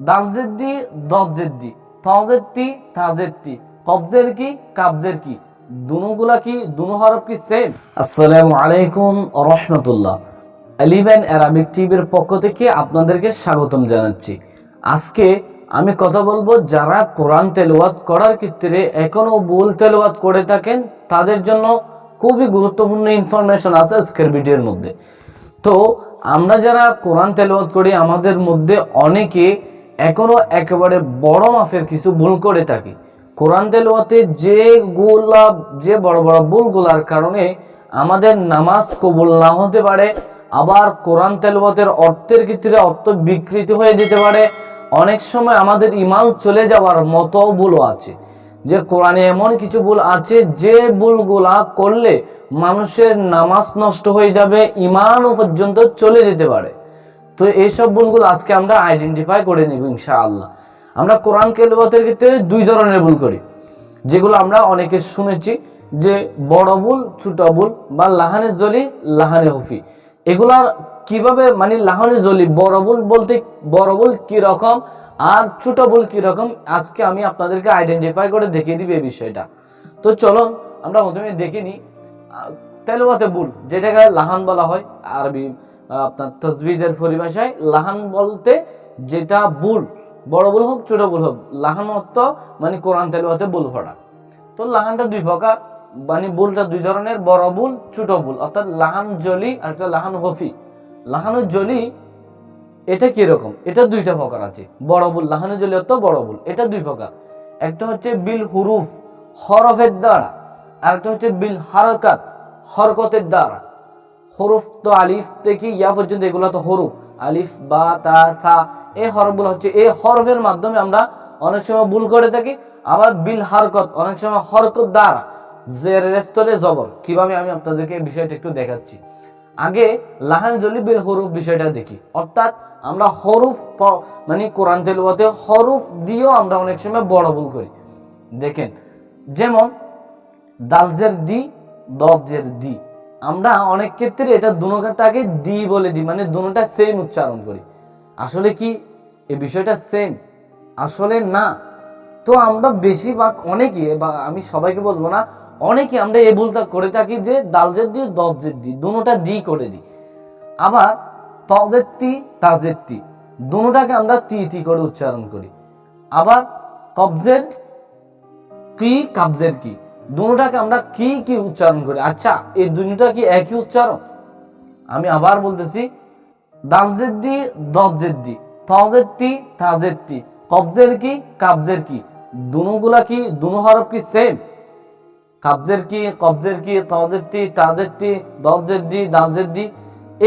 দালজের দি দজের দি তজের তি তাজের তি কবজের কি, কাবজের কি? দুনুগুলা কি, দুনু হরফ কি সেম আসসালামু আলাইকুম রহমতুল্লাহ। এলিভেন অ্যারাবিক টিভির পক্ষ থেকে আপনাদেরকে স্বাগতম জানাচ্ছি। আজকে আমি কথা বলব, যারা কোরআন তেলাওয়াত করার ক্ষেত্রে এখনও ভুল তেলাওয়াত করে থাকেন, তাদের জন্য খুবই গুরুত্বপূর্ণ ইনফরমেশন আছে আজকের ভিডিওর মধ্যে। তো আমরা যারা কোরআন তেলাওয়াত করি, আমাদের মধ্যে অনেকে এখনও একেবারে বড় মাফের কিছু ভুল করে থাকি। কোরআন তেলাওয়াতে যে গুলা, যে বড় বড় ভুলগুলার কারণে আমাদের নামাজ কবুল না হতে পারে, আবার কোরআন তেলাওয়াতের অর্থের ক্ষেত্রে অর্থ বিকৃত হয়ে যেতে পারে, অনেক সময় আমাদের ইমান চলে যাওয়ার মতো ভুলও আছে। যে কোরআনে এমন কিছু ভুল আছে, যে ভুলগুলা করলে মানুষের নামাজ নষ্ট হয়ে যাবে, ইমানও পর্যন্ত চলে যেতে পারে। তো এইসব ভুলগুলো আজকে আমরা আইডেন্টিফাই করে নিব ইনশাআল্লাহ। আমরা কোরআন কেলবাতের ক্ষেত্রে দুই ধরনের ভুল করি। যেগুলো আমরা অনেকে শুনেছি যে বড় ভুল, ছোট ভুল বা লাহানে জলি, লাহানে হফি। এগুলা কীভাবে মানে লাহানে জলি বড় বলতে বড় ভুল কি রকম আর ছোট কি রকম আজকে আমি আপনাদেরকে আইডেন্টিফাই করে দেখিয়ে দিব এই বিষয়টা। তো চলো আমরা প্রথমে দেখে নিই। আহ, তেলাওয়াতে ভুল যেটাকে লাহান বলা হয় আরবি আপনার তসবিদের পরিভাষায় লাহান বলতে যেটা ভুল বড় ভুল হোক ছোট ভুল হোক লাহান অর্থ মানে কোরআন তেলাওয়াতে ভুল ভরা। তো লাহানটা দুই প্রকার মানে ভুলটা দুই ধরনের বড় ভুল ছোট ভুল অর্থাৎ লাহান জলি আর একটা লাহান হফি। লাহানু জলি, এটা কীরকম? এটা দুইটা প্রকার আছে। বড় ভুল লাহানু জলি অর্থ বড় ভুল। এটা দুই প্রকার। একটা হচ্ছে বিল হুরুফ, হরফের দ্বারা। আর একটা হচ্ছে বিল হারকাত, হরকতের দ্বারা। হরুফ তো আলিফ থেকে ইয়া পর্যন্ত, এগুলো তো হরুফ। আলিফ, বা, তা, সা এই হরফগুলো হচ্ছে এই হরফের মাধ্যমে আমরা অনেক সময় ভুল করে থাকি। আবার বিল হারকত, অনেক সময় হরকত দ্বারা, জের রেস্তরে জবর। কীভাবে আমি আপনাদেরকে বিষয়টা একটু দেখাচ্ছি। আগে লাহান জলি বিল হরুফ বিষয়টা দেখি। অর্থাৎ আমরা হরুফ মানে কোরআন তেলুয়াতে হরুফ দিয়েও আমরা অনেক সময় বড় ভুল করি। দেখেন, যেমন দালজের দি দজের দি। আমরা অনেক ক্ষেত্রে এটা দুটাকে দি বলে দিই মানে দুটা সেম উচ্চারণ করি। আসলে কি? এই বিষয়টা সেম আসলে না। তো আমরা বেশিরভাগ অনেকে, বা আমি সবাইকে বলব না অনেকে আমরা এই ভুলটা করে থাকি যে দালজের দি দজের দি দুটা দি করে দিই। আবার তজের তি তাজের তি দুটাকে আমরা তি তি করে উচ্চারণ করি। আবার কবজের কি কাবজের কি দুটাকে আমরা কি কি উচ্চারণ করি। আচ্ছা এই দুটা কি একই উচ্চারণ? আমি আবার বলতেছি দালজের দি দজের দি তজের তি তাজের তি কবজের কি কাবজের কি দুনুগুলা কি, দুনু হরফ কি সেম কাবজের কি, কবজের কি তজের তি তাজের তি দজের দি দালজের দি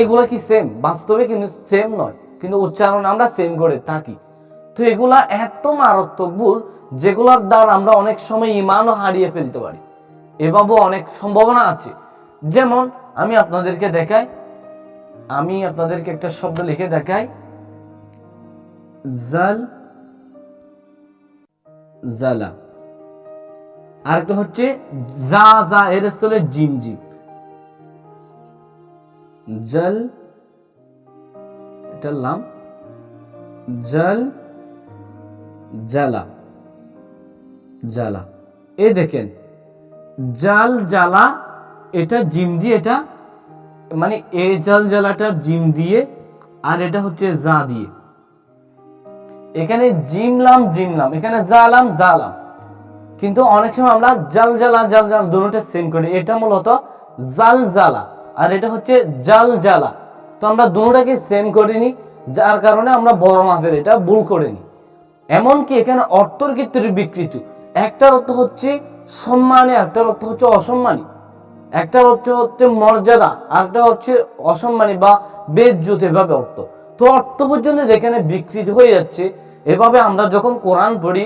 এগুলা কি সেম বাস্তবে কিন্তু সেম নয়, কিন্তু উচ্চারণ আমরা সেম করে থাকি। তো এগুলা এত মারাত্মক ভুল যেগুলোর দ্বারা আমরা অনেক সময় ইমানও হারিয়ে ফেলতে পারি। এভাবেও অনেক সম্ভাবনা আছে। যেমন, আমি আপনাদেরকে দেখাই, আমি আপনাদেরকে একটা শব্দ লিখে দেখাই। জাল, জালা। আরেকটা হচ্ছে যা যা, এর স্থলে জিম জিম। জল এটা লাম জল, জ্বালা জ্বালা। এ দেখেন, জাল, জ্বালা, এটা জিম দিয়ে, এটা মানে এ জাল, জ্বালাটা জিম দিয়ে, আর এটা হচ্ছে জা দিয়ে। এখানে জিমলাম জিমলাম এখানে জালাম জালাম কিন্তু অনেক সময় আমরা জাল জ্বালা জাল জ্বালা দুটোটা সেম করি। এটা মূলত জাল জ্বালা আর এটা হচ্ছে জাল জ্বালা তো আমরা দুটোটাকে সেম করিনি, যার কারণে আমরা বড় মাপের এটা ভুল করিনি। এমনকি এখানে অর্থর ক্ষেত্রে বিকৃত। একটার অর্থ হচ্ছে সম্মানে একটার অর্থ হচ্ছে অসম্মানী। একটার অর্থ হচ্ছে মর্যাদা, আরেকটা হচ্ছে অসম্মানী বা বেজ্জুত এভাবে অর্থ। তো অর্থ পর্যন্ত যেখানে বিকৃতি হয়ে যাচ্ছে, এভাবে আমরা যখন কোরআন পড়ি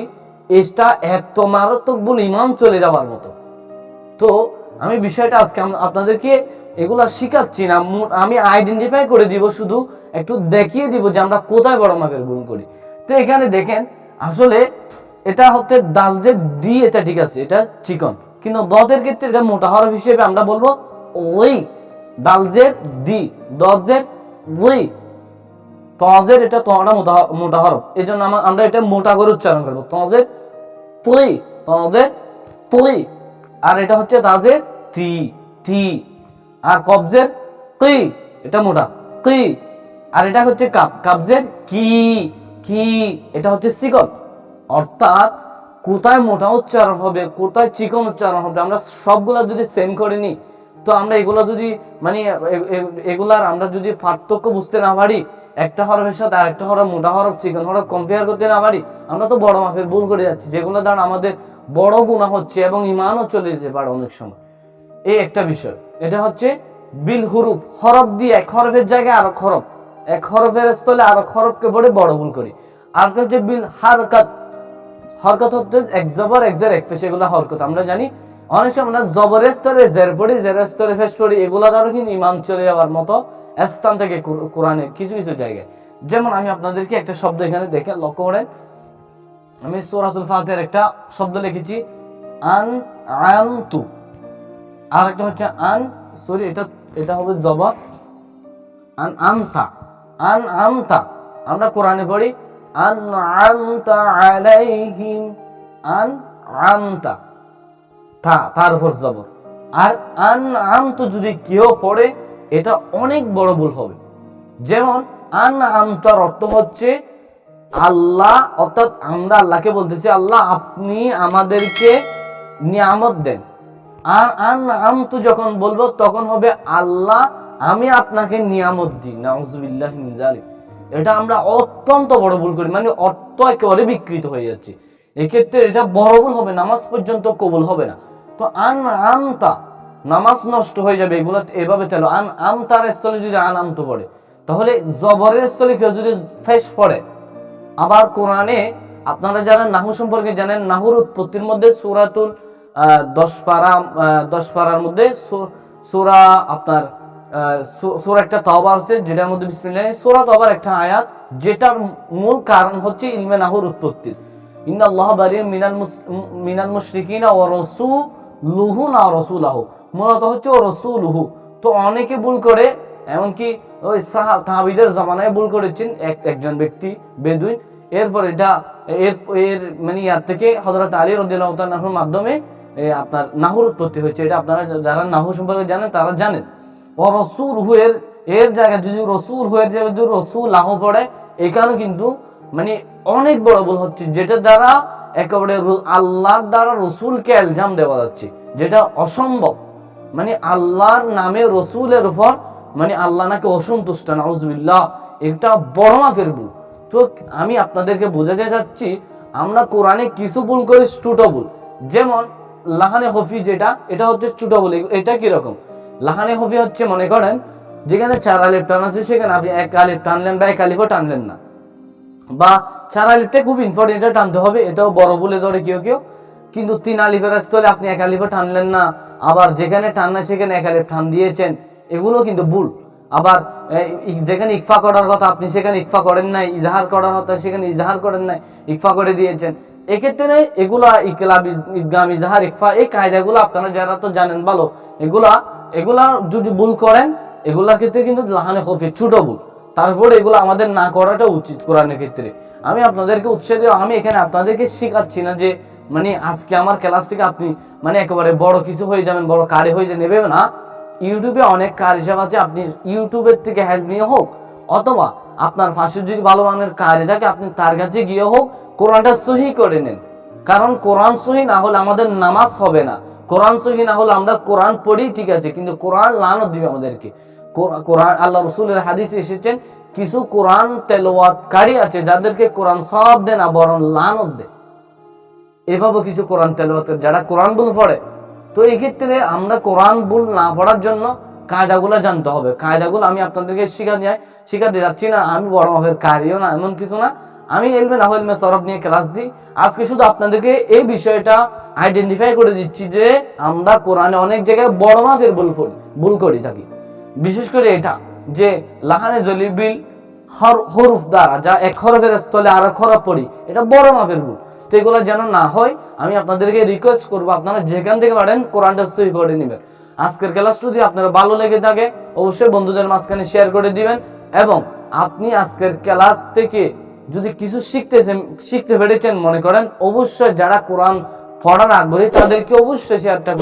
এটা এত মারাত্মক বলে ইমান চলে যাওয়ার মতো। তো আমি বিষয়টা আজকে আপনাদেরকে এগুলা শিখাচ্ছি না। আমি আইডেন্টিফাই করে দিব, শুধু একটু দেখিয়ে দিব যে আমরা কোথায় বড় মাপের ভুল করি। তো এখানে দেখেন, আসলে এটা হচ্ছে দাল যে দি এটা ঠিক আছে, এটা চিকন। কিন্তু দদের ক্ষেত্রে এটা মোটা হরফ হিসেবে আমরা বলব ওই যে দি যে ওই তজের এটা তোমরা মোটা হরফ এই জন্য আমরা এটা মোটা করে উচ্চারণ করব। তজের তুই তজের তুই আর এটা হচ্ছে তাজের তি তি। আর কবজের কি এটা মোটা। কি আর এটা হচ্ছে কাপ কাবজের কি কি, এটা হচ্ছে সিকন অর্থাৎ কোথায় মোটা উচ্চারণ হবে, কোথায় চিকন উচ্চারণ হবে, আমরা সবগুলা যদি সেম করে নিই তো আমরা এগুলো যদি মানে এগুলার আমরা যদি পার্থক্য বুঝতে না পারি, একটা হরফের সাথে আরেকটা হরফ, মোটা হরফ, চিকন হরফ কম্পেয়ার করতে না পারি, আমরা তো বড় মাপের ভুল করে যাচ্ছি। যেগুলো দ্বারা আমাদের বড় গুণা হচ্ছে এবং ইমানও চলে যেতে পারে অনেক সময়। এই একটা বিষয়। এটা হচ্ছে বিল হুরুফ। হরফ দিয়ে এক হরফের জায়গায় আরও হরফ। এক হরফের স্থলে আরও হরফকে বলে বড় ভুল করি। আর হচ্ছে বিল হারকাত। হরকত হচ্ছে এক জবর, এক জের, এক ফেস এগুলো হরকত। আমরা জানি অনেক সময় আমরা জবরের স্তরে জের পড়ি জের স্তরে ফেস পড়ি, এগুলো দ্বারা ইমান চলে যাওয়ার মতো স্থান থেকে কুর- কোরআনের কিছু কিছু জায়গায়। যেমন আমি আপনাদেরকে একটা শব্দ এখানে দেখে লক্ষ্য করেন আমি সূরাতুল ফাতিহার একটা শব্দ লিখেছি, আন আনতু। আর একটা হচ্ছে আন, সরি, এটা এটা হবে জবর আন আমতা। আন আমতা। আমরা কোরআনে পড়ি, আন আমতা আলাইহিম। আন আমতা। তা, তার উপর জবর। আর আন আমতু যদি কেউ পড়ে, এটা অনেক বড় ভুল হবে। যেমন, আন আমতার অর্থ হচ্ছে, আল্লাহ, অর্থাৎ আমরা আল্লাহকে বলতেছি, আল্লাহ আপনি আমাদেরকে নিয়ামত দেন। আর আন আমতু যখন বলব, তখন হবে, আল্লাহ আমি আপনাকে নিয়ামত দিই। নাউজুবিল্লাহ মিন এটা আমরা অত্যন্ত বড় ভুল করি মানে অর্থ একেবারে বিকৃত হয়ে যাচ্ছে। এক্ষেত্রে এটা বড় ভুল হবে, নামাজ পর্যন্ত কবুল হবে না। তো আন আমতা নামাজ নষ্ট হয়ে যাবে, এগুলো এভাবে চলো। আন আমতার স্থলে যদি আন আমতো পড়ে, তাহলে জবরের স্থলে কেউ যদি ফেস পড়ে, আবার কোরআনে আপনারা যারা নাহু সম্পর্কে জানেন, নাহুর উৎপত্তির মধ্যে সুরাতুল দশ পারা দশ পারার মধ্যে সূরা আপনার সূরা একটা তওবা আছে, যেটার মধ্যে বিসমিল্লাহ সূরা তওবার একটা আয়াত, যেটার মূল কারণ হচ্ছে ইলমে নাহুর উৎপত্তি। ইন্নাল্লাহ বারিয়ুম মিনাল মুস- মিনাল মুশরিকিনা ওয়া রাসূলুহু না রাসূলাহু, মূলত হচ্ছে ও রাসূলুহু। তো অনেকে ভুল করে, এমনকি ওই সাহা, তাহাবিদের জামানায় ভুল করেছেন এক, একজন ব্যক্তি, বেদুইন। এরপর এটা, এর এর মানে ইয়ার থেকে হজরত আলী রদিল্লাহর মাধ্যমে আপনার নাহুর উৎপত্তি হয়েছে। এটা আপনারা যারা নাহু সম্পর্কে জানেন, তারা জানেন। ও রসুল হুয়ের এর জায়গায় যদি রসুল হুয়ের জায়গায় যদি রসুল লাহ পড়ে এখানে কিন্তু মানে অনেক বড় ভুল হচ্ছে যেটা দ্বারা একেবারে আল্লাহর দ্বারা রসুলকে এলজাম দেওয়া যাচ্ছে, যেটা অসম্ভব। মানে আল্লাহর নামে রসুলের উপর মানে আল্লাহ নাকি অসন্তুষ্ট, নাউজবিল্লাহ, এটা বড় মাপের ভুল। তো আমি আপনাদেরকে বোঝাতে চাচ্ছি, আমরা কোরআনে কিছু ভুল করি ভুল। যেমন, লাহানে হফি যেটা, এটা হচ্ছে ভুল এটা কীরকম? লাহানে হফি হচ্ছে, মনে করেন, যেখানে চার আলিফ টান আছে, সেখানে আপনি এক আলিফ টানলেন বা এক আলিফও টানলেন না। বা চার আলিফটা খুব ইম্পর্টেন্ট এটা টানতে হবে, এটাও বড় বলে ধরে কেউ কেউ। কিন্তু তিন আলিফের স্থলে আপনি এক আলিফও টানলেন না, আবার যেখানে টান না সেখানে এক আলিফ টান দিয়েছেন, এগুলো কিন্তু ভুল। আবার যেখানে ইকফা করার কথা আপনি সেখানে ইকফা করেন নাই, ইজাহার করার কথা সেখানে ইজাহার করেন নাই, ইকফা করে দিয়েছেন। এক্ষেত্রে এগুলা ইকলাব, ইদগাম, ইজাহার, ইকফা, এই কায়দাগুলো আপনারা যারা তো জানেন ভালো, এগুলা এগুলা যদি ভুল করেন, এগুলার ক্ষেত্রে কিন্তু লাহানে হফি ছোট ভুল। তারপরে এগুলো আমাদের না করাটা উচিত কোরআনের ক্ষেত্রে। আমি আপনাদেরকে উৎসাহ দিয়ে, আমি এখানে আপনাদেরকে শেখাচ্ছি না যে মানে আজকে আমার ক্লাস থেকে আপনি মানে একেবারে বড় কিছু হয়ে যাবেন, বড় কারি হয়ে যে নেবে না। ইউটিউবে অনেক কার হিসাব আছে, আপনি ইউটিউবের থেকে হেল্প নিয়ে হোক, অথবা আপনার ফাঁসির যদি ভালো মানের কারে থাকে, আপনি তার কাছে গিয়ে হোক, কোরআনটা সহি করে নেন। কারণ কোরআন সহি না হলে আমাদের নামাজ হবে না। কোরআন সহি না হলে আমরা কোরআন পড়ি, ঠিক আছে, কিন্তু কোরআন লানত দিবে আমাদেরকে। কোরআন, আল্লাহ রসুলের হাদিসে এসেছেন, কিছু কোরআন তেলোয়াতকারী আছে যাদেরকে কোরআন সব দেয় না, বরং লানত দেয়। এভাবে কিছু কোরআন তেলাওয়াতের যারা কোরআন বুল পড়ে। তো এই ক্ষেত্রে আমরা কোরআন বুল না পড়ার জন্য কায়দাগুলো জানতে হবে। কায়দাগুলো আমি আপনাদেরকে শিখা দিয়ে শিখাতে যাচ্ছি না, আমি বড় মাপের কারিও না, এমন কিছু না। আমি এলমে না এলমে সরব নিয়ে ক্লাস দিই। আজকে শুধু আপনাদেরকে এই বিষয়টা আইডেন্টিফাই করে দিচ্ছি যে আমরা কোরআনে অনেক জায়গায় বড় মাপের ভুল ভুল করি থাকি। বিশেষ করে এটা, যে লাহানে জলিবিল হর- হরুফ দ্বারা, যা এক হরফের স্থলে আর এক পড়ি, এটা বড় মাপের ভুল। তো এগুলো যেন না হয়, আমি আপনাদেরকে রিকোয়েস্ট করব, আপনারা যেখান থেকে পারেন কোরআনটা সই করে নেবেন। আজকের ক্লাস যদি আপনার ভালো লেগে থাকে, অবশ্যই বন্ধুদের মাঝখানে শেয়ার করে দিবেন, এবং আপনি আজকের ক্লাস থেকে যদি কিছু শিখতেছেন, শিখতে পেরেছেন মনে করেন, অবশ্যই যারা কোরআন পড়ার আগ্রহী, তাদেরকে অবশ্যই শেয়ারটা